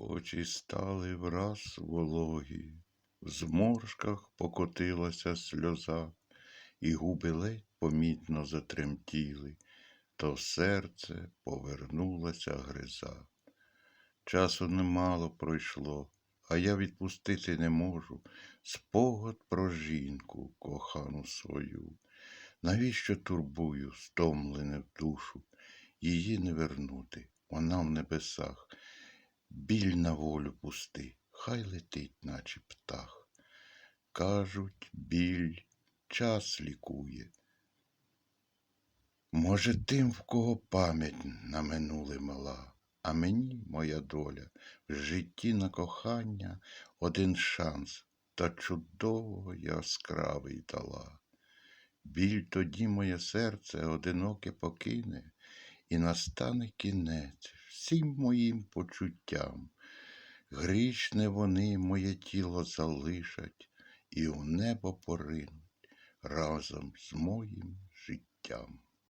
Очі стали враз вологі, в зморшках покотилася сльоза, і губи ледь помітно затремтіли, то серце повернулася гриза. Часу немало пройшло, а я відпустити не можу спогад про жінку, кохану свою. Навіщо турбую, стомлене в душу, її не вернути, вона в небесах. Біль на волю пусти, хай летить, наче птах. Кажуть, біль час лікує. Може, тим, в кого пам'ять на минуле мала, а мені моя доля в житті на кохання один шанс та чудово яскравий дала. Біль тоді моє серце одиноке покине, і настане кінець всім моїм почуттям. Грішне вони моє тіло залишать і у небо поринуть разом з моїм життям.